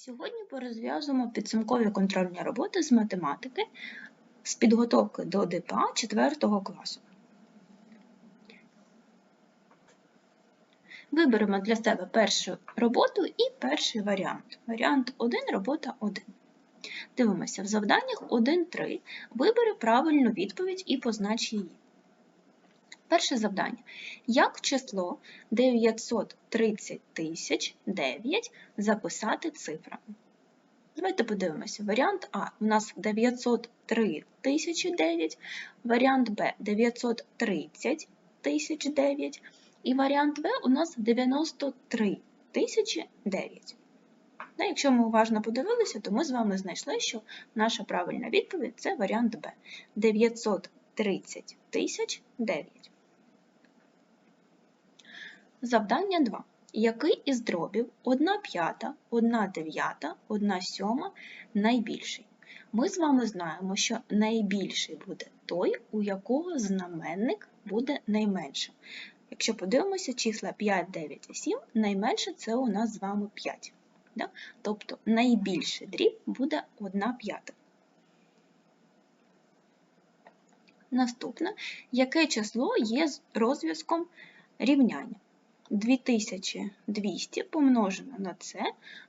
Сьогодні порозв'язуємо підсумкові контрольні роботи з математики з підготовки до ДПА 4 класу. Виберемо для себе першу роботу і перший варіант. Варіант 1, робота 1. Дивимося в завданнях 1.3. Вибери правильну відповідь і познач її. Перше завдання. Як число 930 тисяч 9 записати цифрами? Давайте подивимося. Варіант А у нас 903 тисячі 9, варіант Б 930 тисяч 9 і варіант В у нас 93 тисячі 9. Ну, Якщо ми уважно подивилися, то ми з вами знайшли, що наша правильна відповідь це варіант Б 930 тисяч 9. Завдання 2. Який із дробів 1 п'ята, 1 дев'ята, 1 сьома найбільший? Ми з вами знаємо, що найбільший буде той, у якого знаменник буде найменшим. Якщо подивимося, числа 5, 9 і 7, найменше це у нас з вами 5. Да? Тобто найбільший дріб буде 1 п'ята. Наступне, яке число є розв'язком рівняння? 2200 помножено на це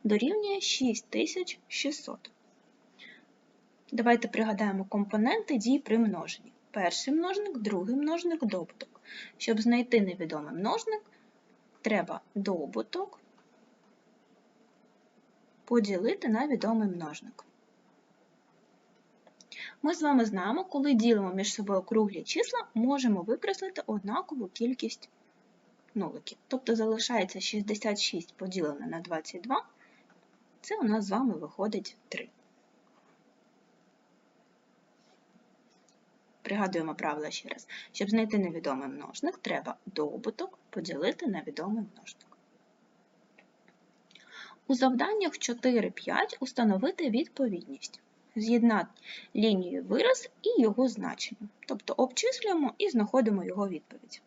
дорівнює 6600. Давайте пригадаємо компоненти дій при множенні. Перший множник, другий множник, добуток. Щоб знайти невідомий множник, треба добуток поділити на відомий множник. Ми з вами знаємо, коли ділимо між собою круглі числа, можемо викреслити однакову кількість нуликів. Тобто залишається 66 поділене на 22, це у нас з вами виходить 3. Пригадуємо правило ще раз. Щоб знайти невідомий множник, треба добуток поділити на відомий множник. У завданнях 4-5 установити відповідність. З'єднати лінію вираз і його значення. Тобто обчислюємо і знаходимо його відповідь.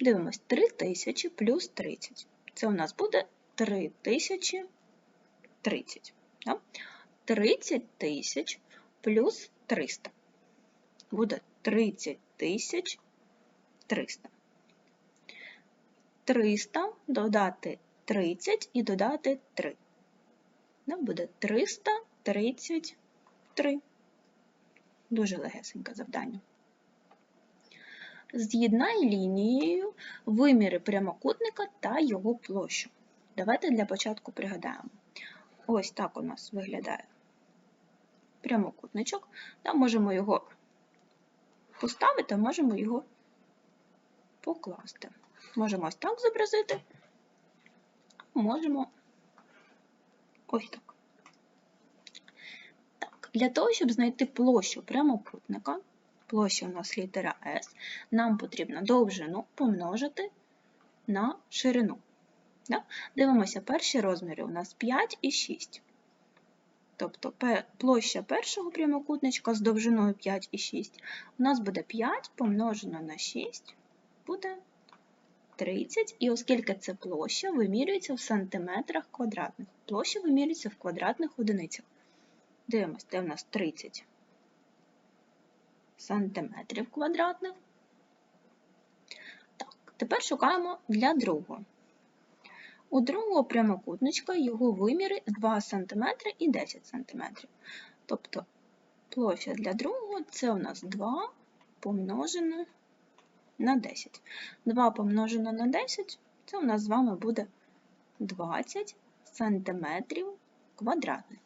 Дивимось, 3000 плюс 30. Це у нас буде 3030. 30 тисяч плюс 300. Буде 30 тисяч 300. 300 додати 30 і додати 3. Буде 333. Дуже легесеньке завдання. З'єднай лінією виміри прямокутника та його площу. Давайте для початку пригадаємо. Ось так у нас виглядає прямокутничок. Там можемо його поставити, можемо його покласти. Можемо ось так зобразити, можемо ось так. Так, Для того, щоб знайти площу прямокутника, площа у нас літера S, нам потрібно довжину помножити на ширину. Да? Дивимося, перші розміри у нас 5 і 6. Тобто площа першого прямокутничка з довжиною 5 і 6 у нас буде 5 помножено на 6, буде 30. І оскільки це площа, вимірюється в сантиметрах квадратних. Площа вимірюється в квадратних одиницях. Дивимося, де у нас 30 сантиметрів квадратних. Так, тепер шукаємо для другого. У другого прямокутничка його виміри 2 см і 10 см. Тобто площа для другого це у нас 2 помножено на 10. 2 помножено на 10 це у нас з вами буде 20 см квадратних.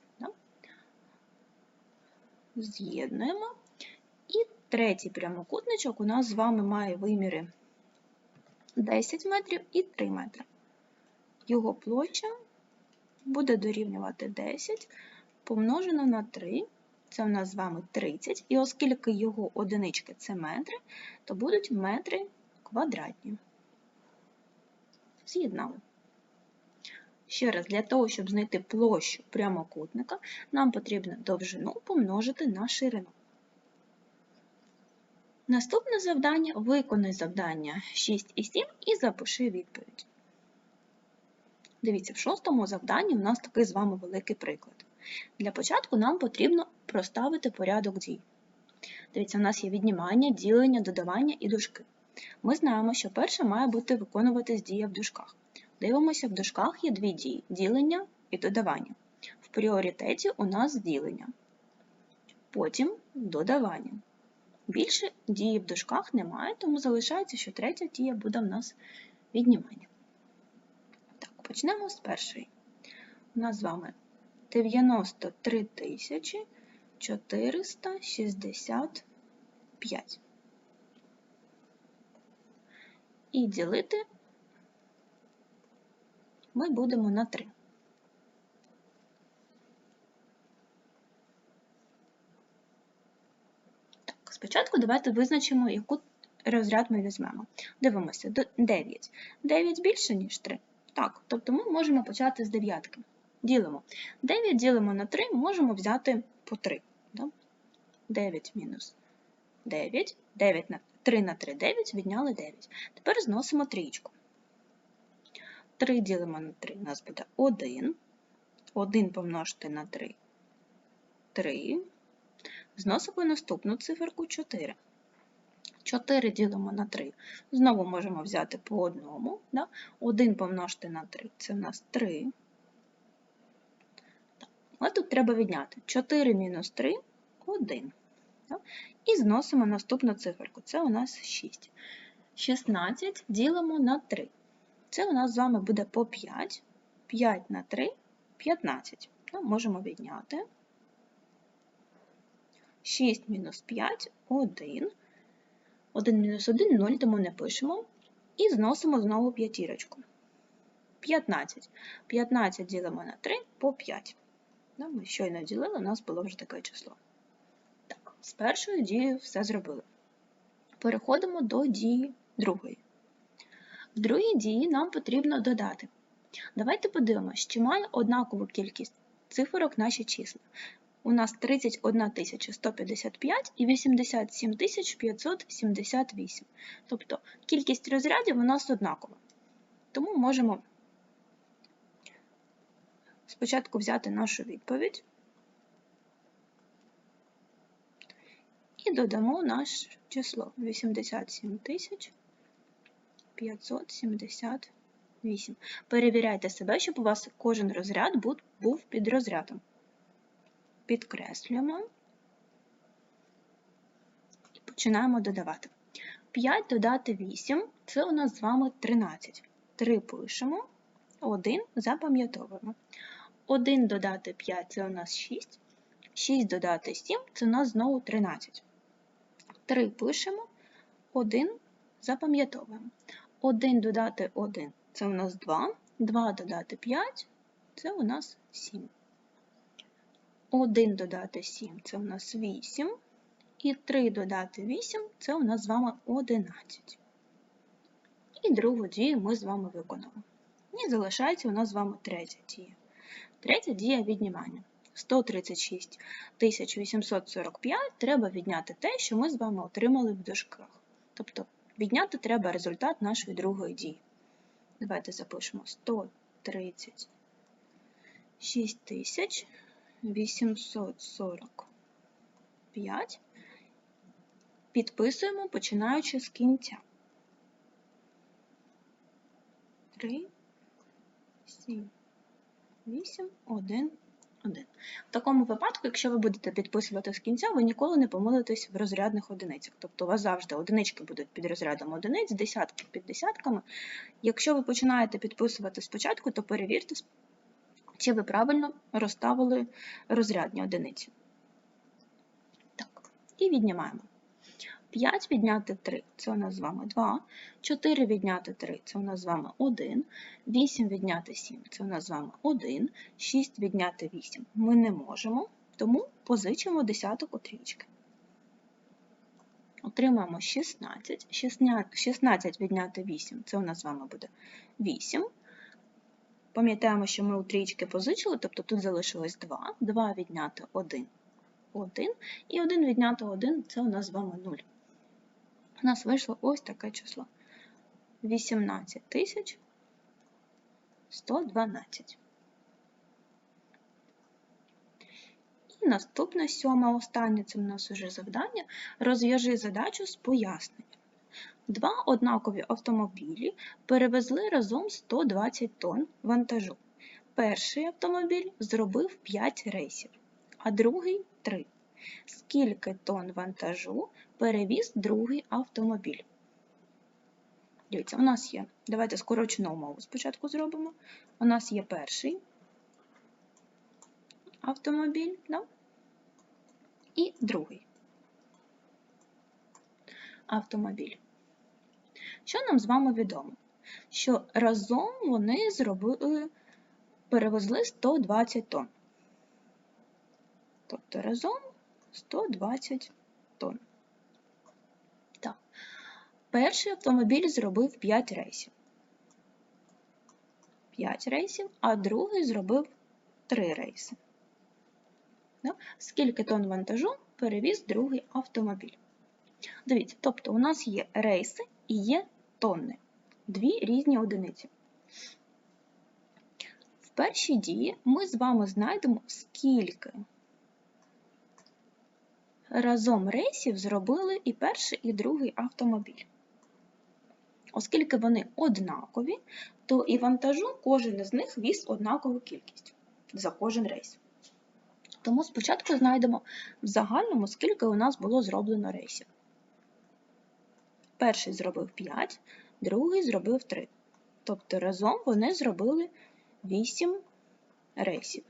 З'єднуємо. Третій прямокутничок у нас з вами має виміри 10 метрів і 3 метри. Його площа буде дорівнювати 10 помножено на 3, це у нас з вами 30, і оскільки його одинички це метри, то будуть метри квадратні. З'єднали. Ще раз, для того, щоб знайти площу прямокутника, нам потрібно довжину помножити на ширину. Наступне завдання виконай завдання 6 і 7 і запиши відповідь. Дивіться, в шостому завданні у нас такий з вами великий приклад. Для початку нам потрібно проставити порядок дій. Дивіться, у нас є віднімання, ділення, додавання і дужки. Ми знаємо, що перше має бути виконуватись дія в дужках. Дивимося, в дужках є дві дії ділення і додавання. В пріоритеті у нас ділення, потім додавання. Більше дії в дужках немає, тому залишається, що третя дія буде в нас віднімання. Так, почнемо з першої. У нас з вами 93 тисячі 465. І ділити ми будемо на 3. Спочатку давайте визначимо, яку розряд ми візьмемо. Дивимося, 9. 9 більше, ніж 3. Так, тобто ми можемо почати з дев'ятки. Ділимо. 9 ділимо на 3, можемо взяти по 3. 9 мінус 9, 9 на 3 на 3, 9, відняли 9. Тепер зносимо трієчку. 3 ділимо на 3, у нас буде 1. 1 помножити на 3 3. Зносимо наступну циферку 4. 4 ділимо на 3. Знову можемо взяти по одному. Да? 1 помножити на 3 це в нас 3. Але тут треба відняти 4 мінус 3 1. Так? І зносимо наступну циферку. Це у нас 6. 16 ділимо на 3. Це у нас з вами буде по 5. 5 на 3 15. Ну, можемо відняти. 6 мінус 5 1. 1 мінус 1 0, тому не пишемо. І зносимо знову п'ятірочку. 15. 15 ділимо на 3 по 5. Ми щойно ділили, у нас було вже таке число. Так, з першою дією все зробили. Переходимо до дії другої. В другій дії нам потрібно додати. Давайте подивимося, чи має однакову кількість циферок наші числа. У нас 31 155 і 87 578. Тобто кількість розрядів у нас однакова. Тому можемо спочатку взяти нашу відповідь і додамо наше число 87 578. Перевіряйте себе, щоб у вас кожен розряд був під розрядом. Підкреслюємо і починаємо додавати. 5 додати 8 це у нас з вами 13. 3 пишемо, 1 запам'ятовуємо. 1 додати 5 це у нас 6. 6 додати 7 це у нас знову 13. 3 пишемо, 1 запам'ятовуємо. 1 додати 1 це у нас 2. 2 додати 5 це у нас 7. 1 додати 7 це у нас 8. І 3 додати 8 це у нас з вами 11. І другу дію ми з вами виконали. І залишається у нас з вами третя дія. Третя дія віднімання. 136 845 треба відняти те, що ми з вами отримали в дужках. Тобто відняти треба результат нашої другої дії. Давайте запишемо 136 845. Підписуємо, починаючи з кінця. 3, 7. 8, 1, 1. В такому випадку, якщо ви будете підписувати з кінця, ви ніколи не помилитесь в розрядних одиницях. Тобто у вас завжди одинички будуть під розрядом одиниць, десятки під десятками. Якщо ви починаєте підписувати спочатку, то перевірте, чи ви правильно розставили розрядні одиниці. Так, і віднімаємо. 5 відняти 3 це у нас з вами 2, 4 відняти 3 це у нас з вами 1, 8 відняти 7 це у нас з вами 1, 6 відняти 8 ми не можемо, тому позичимо десяток у трічки. Отримаємо 16. 16 відняти 8 це у нас з вами буде 8. Пам'ятаємо, що ми у трічки позичили, тобто тут залишилось 2, 2 відняти 1 1, і 1 відняти 1 це у нас з вами 0 у нас вийшло ось таке число. 18 тисяч 112. І наступне сьоме останнє, це у нас уже завдання. Розв'яжи задачу з поясненням. Два однакові автомобілі перевезли разом 120 тонн вантажу. Перший автомобіль зробив 5 рейсів, а другий 3. Скільки тонн вантажу перевіз другий автомобіль? Дивіться, у нас є. Давайте скорочену умову спочатку зробимо. У нас є перший автомобіль, да? і другий автомобіль. Що нам з вами відомо? Що разом вони зробили, перевезли 120 тонн. Тобто разом 120 тонн. Так. Перший автомобіль зробив 5 рейсів. 5 рейсів, а другий зробив 3 рейси. Скільки тонн вантажу перевіз другий автомобіль? Дивіться, тобто у нас є рейси і є тонни. Дві різні одиниці. В першій дії ми з вами знайдемо, скільки разом рейсів зробили і перший, і другий автомобіль. Оскільки вони однакові, то і вантажу кожен із них віз однакову кількість за кожен рейс. Тому спочатку знайдемо в загальному, скільки у нас було зроблено рейсів. Перший зробив 5, другий зробив 3. Тобто разом вони зробили 8 рейсів.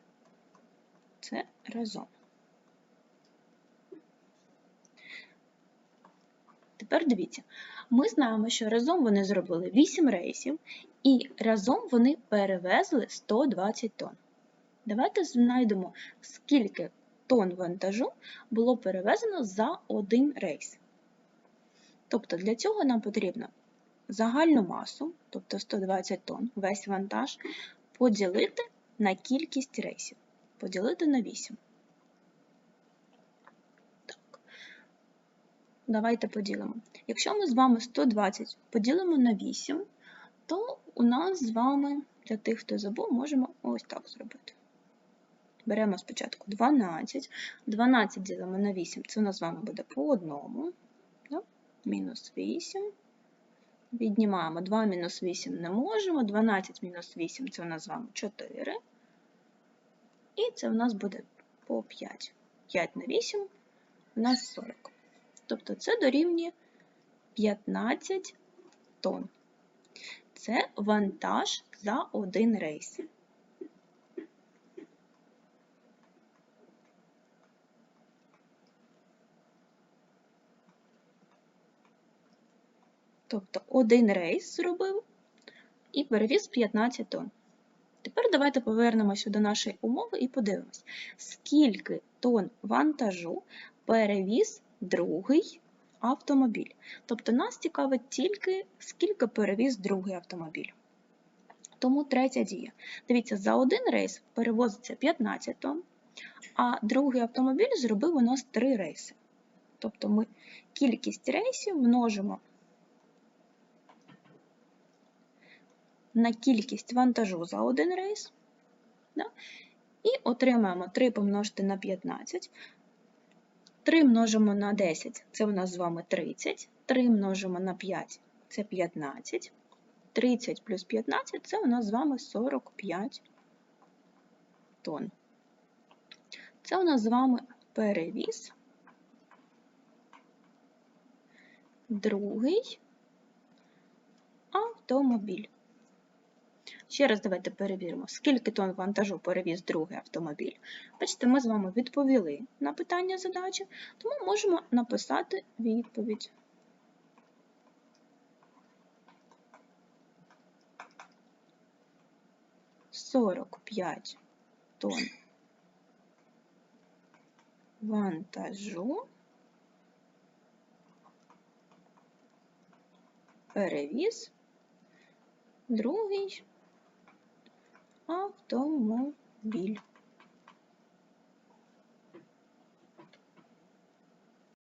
Це разом. Тепер дивіться, ми знаємо, що разом вони зробили 8 рейсів, і разом вони перевезли 120 тонн. Давайте знайдемо, скільки тонн вантажу було перевезено за один рейс. Тобто для цього нам потрібно загальну масу, тобто 120 тонн, весь вантаж, поділити на кількість рейсів. Поділити на 8. Так. Давайте поділимо. Якщо ми з вами 120 поділимо на 8, то у нас з вами, для тих, хто забув, можемо ось так зробити. Беремо спочатку 12. 12 ділимо на 8, це у нас з вами буде по одному мінус 8. Віднімаємо 2 мінус 8 не можемо. 12 мінус 8 це у нас з вами 4. І це у нас буде по 5. 5 на 8 у нас 40. Тобто це дорівнює 15 тонн. Це вантаж за один рейс. Тобто один рейс зробив і перевіз 15 тонн. Тепер давайте повернемося до нашої умови і подивимось, скільки тонн вантажу перевіз другий автомобіль. Тобто нас цікавить тільки, скільки перевіз другий автомобіль. Тому третя дія. Дивіться, за один рейс перевозиться 15 тонн, а другий автомобіль зробив у нас 3 рейси. Тобто ми кількість рейсів множимо на кількість вантажу за один рейс. Да? І отримаємо 3 помножити на 15. 3 множимо на 10 це у нас з вами 30. 3 множимо на 5 це 15. 30 плюс 15 це у нас з вами 45 тонн. Це у нас з вами перевіз. Другий автомобіль. Ще раз давайте перевіримо, скільки тонн вантажу перевіз другий автомобіль. Бачите, ми з вами відповіли на питання задачі, тому можемо написати відповідь. Сорок п'ять тонн вантажу перевіз другий автомобіль.